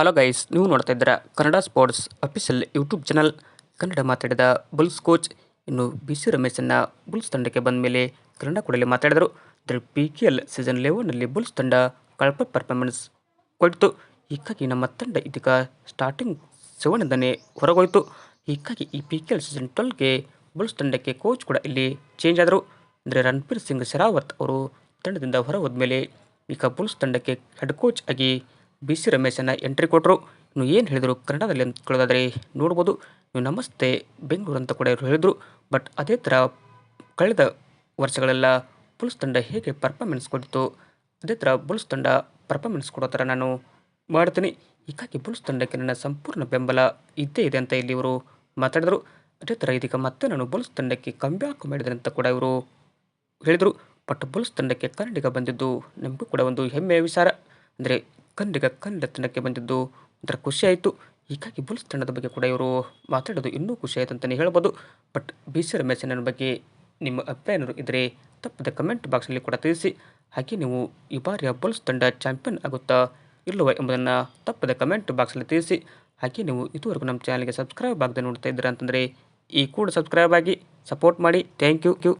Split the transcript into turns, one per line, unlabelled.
Hello guys ನೀವು ನೋಡ್ತಾ ಇದ್ದೀರಾ Kannada sports official YouTube channel Kannada ಮಾತಾಡಿದ ಬುಲ್ಸ್ ಕೋಚ್ ಇನ್ನು ಬಿ ಸಿ ರಮೇಶನ್ನ ಬುಲ್ಸ್ ತಂಡಕ್ಕೆ ಬಂದ ಮೇಲೆ ಕನ್ನಡ ಕೂಡಲೇ ಮಾತಾಡಿದರು. ಅಂದರೆ ಪಿ ಕೆ ಎಲ್ ಸೀಸನ್ ಲೆವೆನ್ನಲ್ಲಿ ಬುಲ್ಸ್ ತಂಡ ಕಳಪೆ ಪರ್ಫಾರ್ಮೆನ್ಸ್ ಕೊಡ್ತು ಹೀಗಾಗಿ ನಮ್ಮ ತಂಡ ಇದೀಗ ಸ್ಟಾರ್ಟಿಂಗ್ ಸೆವೆನಿಂದನೇ ಹೊರಗೋಯಿತು. ಹೀಗಾಗಿ ಈ ಪಿ ಕೆ ಎಲ್ ಸೀಸನ್ ಟ್ವೆಲ್ಗೆ ಬುಲ್ಸ್ ತಂಡಕ್ಕೆ ಕೋಚ್ ಕೂಡ ಇಲ್ಲಿ ಚೇಂಜ್ ಆದರು. ಅಂದರೆ ರಣಬೀರ್ ಸಿಂಗ್ ಶರಾವತ್ ಅವರು ತಂಡದಿಂದ ಹೊರ ಹೋದ್ಮೇಲೆ ಈಗ ಬುಲ್ಸ್ ತಂಡಕ್ಕೆ ಹೆಡ್ ಕೋಚ್ ಆಗಿ ಬಿ ಸಿ ರಮೇಶನ ಎಂಟ್ರಿ ಕೊಟ್ಟರು ಇನ್ನು ಏನು ಹೇಳಿದರು ಕನ್ನಡದಲ್ಲಿ ಅಂತ ಕೇಳೋದಾದರೆ ನೋಡ್ಬೋದು. ನೀವು ನಮಸ್ತೆ, ಬೆಂಗಳೂರು ಅಂತ ಕೂಡ ಇವರು ಹೇಳಿದರು. ಬಟ್ ಅದೇ ಥರ ಕಳೆದ ವರ್ಷಗಳೆಲ್ಲ ಬುಲ್ಸ್ ತಂಡ ಹೇಗೆ ಪರ್ಫಾರ್ಮೆನ್ಸ್ ಕೊಟ್ಟಿತ್ತು, ಅದೇ ಥರ ಬುಲ್ಸ್ ತಂಡ ಪರ್ಫಾರ್ಮೆನ್ಸ್ ಕೊಡೋ ಥರ ನಾನು ಮಾಡ್ತೀನಿ. ಹೀಗಾಗಿ ಬುಲ್ಸ್ ತಂಡಕ್ಕೆ ನನ್ನ ಸಂಪೂರ್ಣ ಬೆಂಬಲ ಇದ್ದೇ ಇದೆ ಅಂತ ಇಲ್ಲಿ ಇವರು ಮಾತಾಡಿದರು. ಅದೇ ಥರ ಇದೀಗ ಮತ್ತೆ ನಾನು ಬುಲ್ಸ್ ತಂಡಕ್ಕೆ ಕಂಬ್ಯಾಕ್ ಮಾಡಿದೆ ಅಂತ ಕೂಡ ಇವರು ಹೇಳಿದರು. ಬಟ್ ಬುಲ್ಸ್ ತಂಡಕ್ಕೆ ಕನ್ನಡಿಗ ಬಂದಿದ್ದು ನಮಗೂ ಕೂಡ ಒಂದು ಹೆಮ್ಮೆಯ ವಿಚಾರ. ಅಂದರೆ ಕನ್ನಡಿಗ ಕಂಡ ತಂಡಕ್ಕೆ ಬಂದಿದ್ದು. ಒಂಥರ ಖುಷಿಯಾಯಿತು ಹೀಗಾಗಿ ಬುಲ್ಸ್ ತಂಡದ ಬಗ್ಗೆ ಕೂಡ ಇವರು ಮಾತಾಡೋದು ಇನ್ನೂ ಖುಷಿ ಆಯಿತು ಅಂತಲೇ ಹೇಳ್ಬೋದು. ಬಟ್ ಬಿ ಸಿ ರಮೇಶ್ ನನ್ನ ಬಗ್ಗೆ ನಿಮ್ಮ ಅಭಿಪ್ರಾಯ ಏನಾದ್ರು ಇದ್ದರೆ ತಪ್ಪದ ಕಮೆಂಟ್ ಬಾಕ್ಸಲ್ಲಿ ಕೂಡ ತಿಳಿಸಿ. ಹಾಗೆ ನೀವು ಈ ಬಾರಿಯ ಬುಲ್ಸ್ ತಂಡ ಚಾಂಪಿಯನ್ ಆಗುತ್ತಾ ಇಲ್ಲವ ಎಂಬುದನ್ನು ತಪ್ಪದ ಕಮೆಂಟ್ ಬಾಕ್ಸಲ್ಲಿ ತಿಳಿಸಿ. ಹಾಗೆ ನೀವು ಇದುವರೆಗೂ ನಮ್ಮ ಚಾನಲ್ಗೆ ಸಬ್ಸ್ಕ್ರೈಬ್ ಆಗದೆ ನೋಡ್ತಾ ಇದ್ದೀರಾ ಅಂತಂದರೆ ಈ ಕೂಡ ಸಬ್ಸ್ಕ್ರೈಬ್ ಆಗಿ ಸಪೋರ್ಟ್ ಮಾಡಿ. Thank you.